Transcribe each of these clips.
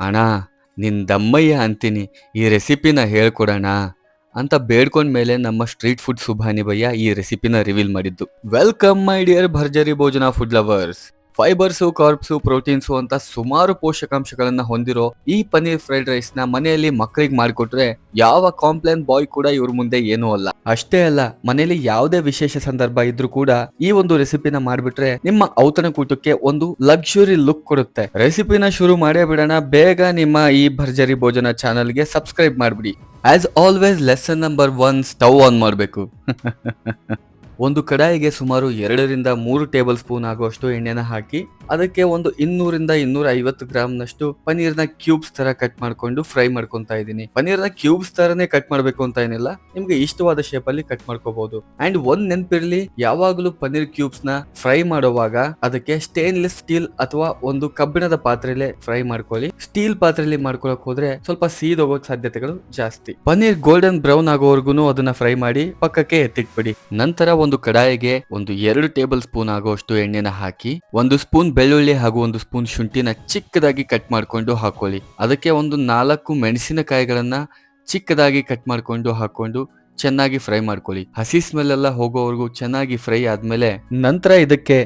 ಅಣ್ಣ ನಿನ್ನ ದಮ್ಮಯ್ಯ ಅಂತೀನಿ, ಈ ರೆಸಿಪಿನ ಹೇಳ್ಕೊಡೋಣ ಅಂತ ಬೇಡ್ಕೊಂಡ ಮೇಲೆ ನಮ್ಮ ಸ್ಟ್ರೀಟ್ ಫುಡ್ ಸುಭಾನಿ ಭಯ್ಯ ಈ ರೆಸಿಪಿನ ರಿವೀಲ್ ಮಾಡಿದ್ದು. Welcome my dear Bharjari Bhojana food lovers. Fibres carbs proteins ಅಂತ ಸುಮಾರು ಪೋಷಕಾಂಶಗಳನ್ನ ಹೊಂದಿರೋ ಈ ಪನ್ನೀರ್ ಫ್ರೈಡ್ ರೈಸ್ನ ಮನೆಯಲ್ಲಿ ಮಕ್ಕಳಿಗೆ ಮಾಡಿಕೊಟ್ರೆ ಯಾವ ಕಾಂಪ್ಲೇನ್ ಬಾಯ್ ಕೂಡ ಇವ್ರ ಮುಂದೆ ಏನೂ ಅಲ್ಲ. ಅಷ್ಟೇ ಅಲ್ಲ, ಮನೆಯಲ್ಲಿ ಯಾವುದೇ ವಿಶೇಷ ಸಂದರ್ಭ ಇದ್ರೂ ಕೂಡ ಈ ಒಂದು ರೆಸಿಪಿನ ಮಾಡಿಬಿಟ್ರೆ ನಿಮ್ಮ ಔತಣಕೂಟಕ್ಕೆ ಒಂದು ಲಕ್ಸುರಿ ಲುಕ್ ಕೊಡುತ್ತೆ. ರೆಸಿಪಿನ ಶುರು ಮಾಡೇ ಬಿಡೋಣ. ಬೇಗ ನಿಮ್ಮ ಈ ಭರ್ಜರಿ ಭೋಜನ ಚಾನಲ್ಗೆ ಸಬ್ಸ್ಕ್ರೈಬ್ ಮಾಡ್ಬಿಡಿ. As always lesson number one stove on ಮಾಡಬೇಕು. ಒಂದು ಕಡಾಯಿಗೆ ಸುಮಾರು ಎರಡರಿಂದ ಮೂರು ಟೇಬಲ್ ಸ್ಪೂನ್ ಆಗುವಷ್ಟು ಎಣ್ಣೆನ ಹಾಕಿ ಅದಕ್ಕೆ ಒಂದು ಇನ್ನೂರಿಂದ ಇನ್ನೂರ ಐವತ್ತು ಗ್ರಾಮ್ನಷ್ಟು ಪನೀರ್ನ ಕ್ಯೂಬ್ಸ್ ತರ ಕಟ್ ಮಾಡ್ಕೊಂಡು ಫ್ರೈ ಮಾಡ್ಕೊಂತ ಇದ್ದೀನಿ. ಪನೀರ್ನ ಕ್ಯೂಬ್ಸ್ ತರನೇ ಕಟ್ ಮಾಡ್ಬೇಕು ಅಂತ ಏನಿಲ್ಲ. ನಿಮ್ಗೆ ಇಷ್ಟವಾದ ಶೇಪ್ ಅಲ್ಲಿ ಕಟ್ ಮಾಡ್ಕೋಬಹುದು ಅಂಡ್ ಒಂದ್ ನೆನ್ಪಿರ್ಲಿ, ಯಾವಾಗಲೂ ಪನೀರ್ ಕ್ಯೂಬ್ಸ್ನ ಫ್ರೈ ಮಾಡುವಾಗ ಅದಕ್ಕೆ ಸ್ಟೇನ್ಲೆಸ್ ಸ್ಟೀಲ್ ಅಥವಾ ಒಂದು ಕಬ್ಬಿಣದ ಪಾತ್ರೆಲೆ ಫ್ರೈ ಮಾಡ್ಕೊಳ್ಳಿ. ಸ್ಟೀಲ್ ಪಾತ್ರೆಯಲ್ಲಿ ಮಾಡ್ಕೊಳಕ್ ಹೋದ್ರೆ ಸ್ವಲ್ಪ ಸೀದೋಗೋ ಸಾಧ್ಯತೆಗಳು ಜಾಸ್ತಿ. ಪನೀರ್ ಗೋಲ್ಡನ್ ಬ್ರೌನ್ ಆಗೋವರೆಗೂ ಅದನ್ನ ಫ್ರೈ ಮಾಡಿ ಪಕ್ಕಕ್ಕೆ ಎತ್ತಿಟ್ಬಿಡಿ. ನಂತರ ಒಂದು ಕಡಾಯಿಗೆ ಒಂದು ಎರಡು ಟೇಬಲ್ ಸ್ಪೂನ್ ಆಗುವಷ್ಟು ಎಣ್ಣೆನ ಹಾಕಿ, ಒಂದು ಸ್ಪೂನ್ ಬೆಳ್ಳುಳ್ಳಿ ಹಾಗೂ ಒಂದು ಸ್ಪೂನ್ ಶುಂಠಿನ ಚಿಕ್ಕದಾಗಿ ಕಟ್ ಮಾಡಿಕೊಂಡು ಹಾಕೊಳ್ಳಿ. ಅದಕ್ಕೆ ಒಂದು ನಾಲ್ಕು ಮೆಣಸಿನಕಾಯಿಗಳನ್ನ ಚಿಕ್ಕದಾಗಿ ಕಟ್ ಮಾಡಿಕೊಂಡು ಹಾಕೊಂಡು ಚೆನ್ನಾಗಿ ಫ್ರೈ ಮಾಡ್ಕೊಳ್ಳಿ. ಹಸಿ ಸ್ಮೆಲ್ ಎಲ್ಲ ಹೋಗೋವರೆಗೂ ಚೆನ್ನಾಗಿ ಫ್ರೈ ಆದ್ಮೇಲೆ ನಂತರ ಇದಕ್ಕೆ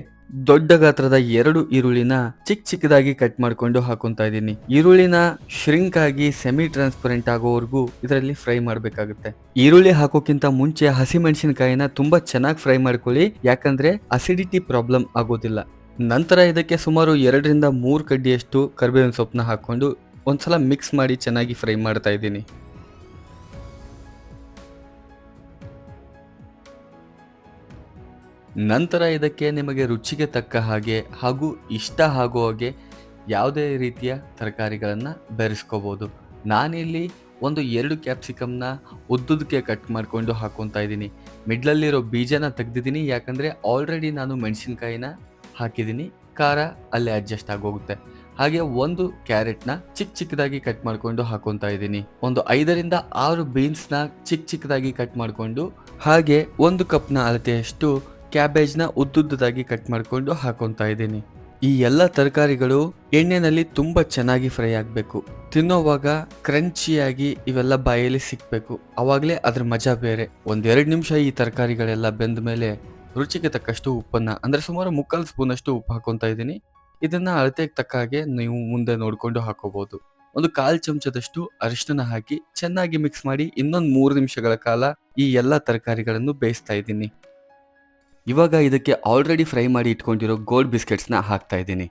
ದೊಡ್ಡ ಗಾತ್ರದ ಎರಡು ಈರುಳ್ಳಿನ ಚಿಕ್ಕ ಚಿಕ್ಕದಾಗಿ ಕಟ್ ಮಾಡ್ಕೊಂಡು ಹಾಕೊಂತ ಇದ್ದೀನಿ. ಈರುಳ್ಳಿನ ಶ್ರಿಂಕ್ ಆಗಿ ಸೆಮಿ ಟ್ರಾನ್ಸ್ಪರೆಂಟ್ ಆಗೋವರೆಗೂ ಇದರಲ್ಲಿ ಫ್ರೈ ಮಾಡಬೇಕಾಗುತ್ತೆ. ಈರುಳ್ಳಿ ಹಾಕೋಕ್ಕಿಂತ ಮುಂಚೆ ಹಸಿ ಮೆಣಸಿನಕಾಯಿನ ತುಂಬಾ ಚೆನ್ನಾಗಿ ಫ್ರೈ ಮಾಡ್ಕೊಳ್ಳಿ. ಯಾಕಂದ್ರೆ ಅಸಿಡಿಟಿ ಪ್ರಾಬ್ಲಮ್ ಆಗೋದಿಲ್ಲ. ನಂತರ ಇದಕ್ಕೆ ಸುಮಾರು ಎರಡರಿಂದ ಮೂರು ಕಡ್ಡಿಯಷ್ಟು ಕರಿಬೇವಿನ ಸೊಪ್ಪನ್ನ ಹಾಕ್ಕೊಂಡು ಒಂದ್ಸಲ ಮಿಕ್ಸ್ ಮಾಡಿ ಚೆನ್ನಾಗಿ ಫ್ರೈ ಮಾಡ್ತಾ ಇದ್ದೀನಿ. ನಂತರ ಇದಕ್ಕೆ ನಿಮಗೆ ರುಚಿಗೆ ತಕ್ಕ ಹಾಗೆ ಹಾಗೂ ಇಷ್ಟ ಆಗೋ ಹಾಗೆ ಯಾವುದೇ ರೀತಿಯ ತರಕಾರಿಗಳನ್ನು ಬೆರೆಸ್ಕೋಬೋದು. ನಾನಿಲ್ಲಿ ಒಂದು ಎರಡು ಕ್ಯಾಪ್ಸಿಕಮ್ನ ಉದ್ದುದಕ್ಕೆ ಕಟ್ ಮಾಡಿಕೊಂಡು ಹಾಕೊತಾ ಇದ್ದೀನಿ. ಮಿಡ್ಲಲ್ಲಿರೋ ಬೀಜನ ತೆಗ್ದಿದ್ದೀನಿ, ಯಾಕಂದರೆ ಆಲ್ರೆಡಿ ನಾನು ಮೆಣಸಿನ್ಕಾಯಿನ ಹಾಕಿದ್ದೀನಿ. ಖಾರ ಅಲ್ಲೇ ಅಡ್ಜಸ್ಟ್ ಆಗೋಗುತ್ತೆ. ಹಾಗೆ ಒಂದು ಕ್ಯಾರೆಟ್ನ ಚಿಕ್ಕ ಚಿಕ್ಕದಾಗಿ ಕಟ್ ಮಾಡ್ಕೊಂಡು ಹಾಕೊತಾ ಇದ್ದೀನಿ. ಒಂದು ಐದರಿಂದ ಆರು ಬೀನ್ಸ್ನ ಚಿಕ್ಕ ಚಿಕ್ಕದಾಗಿ ಕಟ್ ಮಾಡಿಕೊಂಡು, ಹಾಗೆ ಒಂದು ಕಪ್ನ ಅಳತೆಯಷ್ಟು ಕ್ಯಾಬೇಜ್ನ ಉದ್ದುದ್ದದಾಗಿ ಕಟ್ ಮಾಡಿಕೊಂಡು ಹಾಕೊತಾ ಇದ್ದೀನಿ. ಈ ಎಲ್ಲ ತರಕಾರಿಗಳು ಎಣ್ಣೆನಲ್ಲಿ ತುಂಬ ಚೆನ್ನಾಗಿ ಫ್ರೈ ಆಗಬೇಕು. ತಿನ್ನೋವಾಗ ಕ್ರಂಚಿಯಾಗಿ ಇವೆಲ್ಲ ಬಾಯಲ್ಲಿ ಸಿಕ್ಬೇಕು. ಅವಾಗಲೇ ಅದ್ರ ಮಜಾ ಬೇರೆ. ಒಂದೆರಡು ನಿಮಿಷ ಈ ತರಕಾರಿಗಳೆಲ್ಲ ಬೆಂದ ಮೇಲೆ ರುಚಿಗೆ ತಕ್ಕಷ್ಟು ಉಪ್ಪನ್ನು, ಅಂದರೆ ಸುಮಾರು ಮುಕ್ಕಾಲು ಸ್ಪೂನಷ್ಟು ಉಪ್ಪು ಹಾಕೊತಾ ಇದ್ದೀನಿ. ಇದನ್ನು ಅಳತೆಗೆ ತಕ್ಕ ಹಾಗೆ ನೀವು ಮುಂದೆ ನೋಡಿಕೊಂಡು ಹಾಕೋಬಹುದು ಒಂದು ಕಾಲು ಚಮಚದಷ್ಟು ಅರಿಶಿನ ಹಾಕಿ ಚೆನ್ನಾಗಿ ಮಿಕ್ಸ್ ಮಾಡಿ ಇನ್ನೊಂದು ಮೂರು ನಿಮಿಷಗಳ ಕಾಲ ಈ ಎಲ್ಲ ತರಕಾರಿಗಳನ್ನು ಬೇಯಿಸ್ತಾ ಇದ್ದೀನಿ. ಇವಾಗ ಇದಕ್ಕೆ ಆಲ್ರೆಡಿ ಫ್ರೈ ಮಾಡಿ ಇಟ್ಕೊಂಡಿರೋ ಗೋಲ್ಡ್ ಬಿಸ್ಕೆಟ್ಸ್ನ ಹಾಕ್ತಾ ಇದ್ದೀನಿ.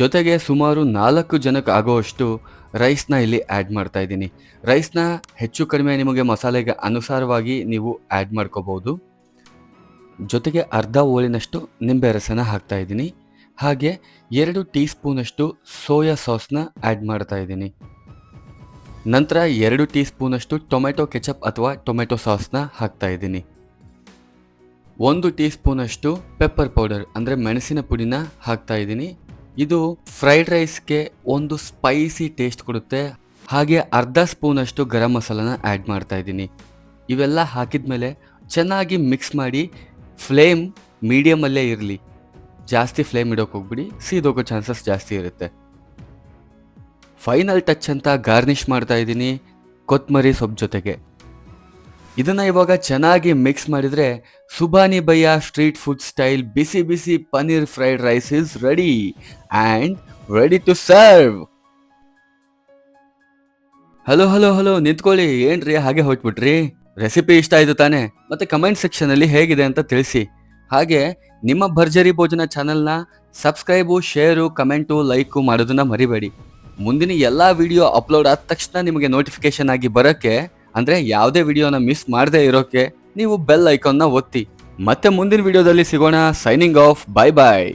ಜೊತೆಗೆ ಸುಮಾರು ನಾಲ್ಕು ಜನಕ್ಕೆ ಆಗೋವಷ್ಟು ರೈಸ್ನ ಇಲ್ಲಿ ಆ್ಯಡ್ ಮಾಡ್ತಾ ಇದ್ದೀನಿ. ರೈಸ್ನ ಹೆಚ್ಚು ಕಡಿಮೆ ನಿಮಗೆ ಮಸಾಲೆಗೆ ಅನುಸಾರವಾಗಿ ನೀವು ಆ್ಯಡ್ ಮಾಡ್ಕೋಬಹುದು ಜೊತೆಗೆ ಅರ್ಧ ಓಳಿನಷ್ಟು ನಿಂಬೆ ರಸನ ಹಾಕ್ತಾ ಇದ್ದೀನಿ. ಹಾಗೆ ಎರಡು ಟೀ ಸ್ಪೂನಷ್ಟು ಸೋಯಾ ಸಾಸ್ನ ಆ್ಯಡ್ ಮಾಡ್ತಾ ಇದ್ದೀನಿ. ನಂತರ ಎರಡು ಟೀ ಸ್ಪೂನಷ್ಟು ಟೊಮೆಟೊ ಕೆಚಪ್ ಅಥವಾ ಟೊಮೆಟೊ ಸಾಸ್ನ ಹಾಕ್ತಾ ಇದ್ದೀನಿ. ಒಂದು ಟೀ ಸ್ಪೂನಷ್ಟು ಪೆಪ್ಪರ್ ಪೌಡರ್ ಅಂದರೆ ಮೆಣಸಿನ ಪುಡಿನ ಹಾಕ್ತಾ ಇದ್ದೀನಿ. ಇದು ಫ್ರೈಡ್ ರೈಸ್ಗೆ ಒಂದು ಸ್ಪೈಸಿ ಟೇಸ್ಟ್ ಕೊಡುತ್ತೆ. ಹಾಗೆ ಅರ್ಧ ಸ್ಪೂನಷ್ಟು ಗರಂ ಮಸಾಲನ ಆ್ಯಡ್ ಮಾಡ್ತಾ ಇದ್ದೀನಿ. ಇವೆಲ್ಲ ಹಾಕಿದ ಮೇಲೆ ಚೆನ್ನಾಗಿ ಮಿಕ್ಸ್ ಮಾಡಿ ಫ್ಲೇಮ್ ಮೀಡಿಯಮಲ್ಲೇ ಇರಲಿ. ಜಾಸ್ತಿ ಫ್ಲೇಮ್ ಇಡೋಕೆ ಹೋಗ್ಬಿಡಿ, ಸೀದೋಗೋ ಚಾನ್ಸಸ್ ಜಾಸ್ತಿ ಇರುತ್ತೆ. ಫೈನಲ್ ಟಚ್ ಅಂತ ಗಾರ್ನಿಷ್ ಮಾಡ್ತಾ ಇದ್ದೀನಿ, ಕೊತ್ಮರಿ ಸೊಪ್ಪು ಜೊತೆಗೆ. ಇದನ್ನು ಇವಾಗ ಚೆನ್ನಾಗಿ ಮಿಕ್ಸ್ ಮಾಡಿದರೆ ಸುಬಾನಿ ಬಯ್ಯ ಸ್ಟ್ರೀಟ್ ಫುಡ್ ಸ್ಟೈಲ್ ಬಿಸಿ ಬಿಸಿ paneer fried rice is ready and ready to serve hello hello hello ನಿಂತ್ಕೊಳ್ಳಿ, ಏನ್ರಿ, ಹಾಗೆ ಹೊಟ್ಬಿಟ್ರಿ ರೆಸಿಪಿ ಇಷ್ಟ ಆಯಿತು ತಾನೆ? ಮತ್ತೆ ಕಮೆಂಟ್ ಸೆಕ್ಷನ್ ಅಲ್ಲಿ ಹೇಗಿದೆ ಅಂತ ತಿಳಿಸಿ. ಹಾಗೆ, ನಿಮ್ಮ ಭರ್ಜರಿ ಭೋಜನ ಚಾನೆಲ್ನ ಸಬ್ಸ್ಕ್ರೈಬು ಶೇರು ಕಮೆಂಟು ಲೈಕು ಮಾಡೋದನ್ನ ಮರಿಬೇಡಿ. ಮುಂದಿನ ಎಲ್ಲಾ ವಿಡಿಯೋ ಅಪ್ಲೋಡ್ ಆದ ತಕ್ಷಣ ನಿಮಗೆ ನೋಟಿಫಿಕೇಶನ್ ಆಗಿ ಬರೋಕ್ಕೆ, ಅಂದ್ರೆ ಯಾವುದೇ ವಿಡಿಯೋನ ಮಿಸ್ ಮಾಡದೇ ಇರೋಕ್ಕೆ, ನೀವು ಬೆಲ್ ಐಕಾನ್ನ ಒತ್ತಿ. ಮತ್ತೆ ಮುಂದಿನ ವಿಡಿಯೋದಲ್ಲಿ ಸಿಗೋಣ. Signing off bye bye